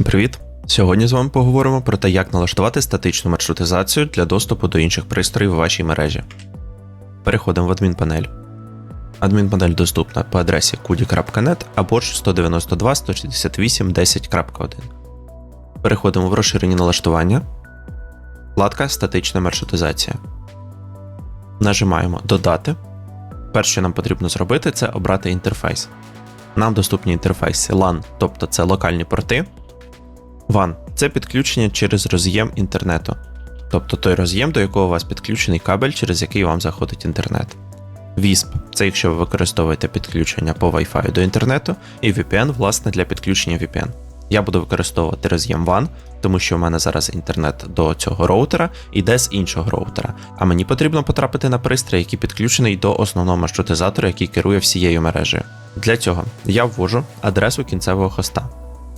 Всім привіт! Сьогодні з вами поговоримо про те, як налаштувати статичну маршрутизацію для доступу до інших пристроїв у вашій мережі. Переходимо в адмінпанель. Адмінпанель доступна по адресі kudi.net або ж 192.168.10.1. Переходимо в розширені налаштування. Вкладка Статична маршрутизація. Нажимаємо Додати. Перше, що нам потрібно зробити, це обрати інтерфейс. Нам доступні інтерфейси LAN, тобто це локальні порти. WAN – це підключення через роз'єм інтернету, тобто той роз'єм, до якого у вас підключений кабель, через який вам заходить інтернет. WISP – це якщо ви використовуєте підключення по Wi-Fi до інтернету, і VPN, власне, для підключення VPN. Я буду використовувати роз'єм WAN, тому що в мене зараз інтернет до цього роутера йде з іншого роутера, а мені потрібно потрапити на пристрій, який підключений до основного маршрутизатора, який керує всією мережею. Для цього я ввожу адресу кінцевого хоста,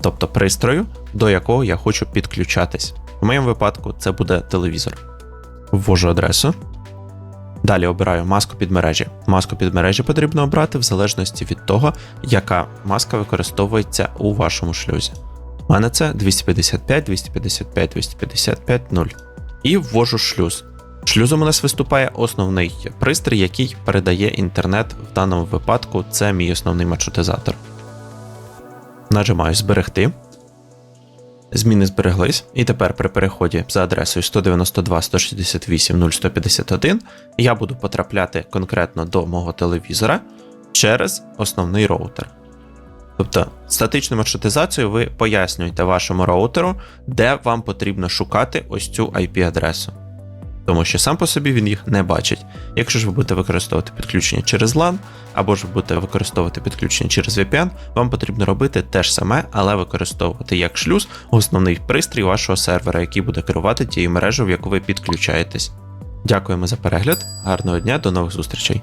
тобто пристрою, до якого я хочу підключатись. У моєму випадку це буде телевізор. Ввожу адресу. Далі обираю маску під мережі. Маску під мережі потрібно обрати в залежності від того, яка маска використовується у вашому шлюзі. У мене це 255, 255, 255, 0. І ввожу шлюз. Шлюзом у нас виступає основний пристрій, який передає інтернет. В даному випадку це мій основний маршрутизатор. Нажимаю Зберегти. Зміни збереглись, і тепер при переході за адресою 192.168.0.151 я буду потрапляти конкретно до мого телевізора через основний роутер. Тобто, статичну маршрутизацію ви пояснюєте вашому роутеру, де вам потрібно шукати ось цю IP-адресу. Тому що сам по собі він їх не бачить. Якщо ж ви будете використовувати підключення через LAN, або ж ви будете використовувати підключення через VPN, вам потрібно робити те ж саме, але використовувати як шлюз основний пристрій вашого сервера, який буде керувати тією мережею, в яку ви підключаєтесь. Дякуємо за перегляд, гарного дня, до нових зустрічей!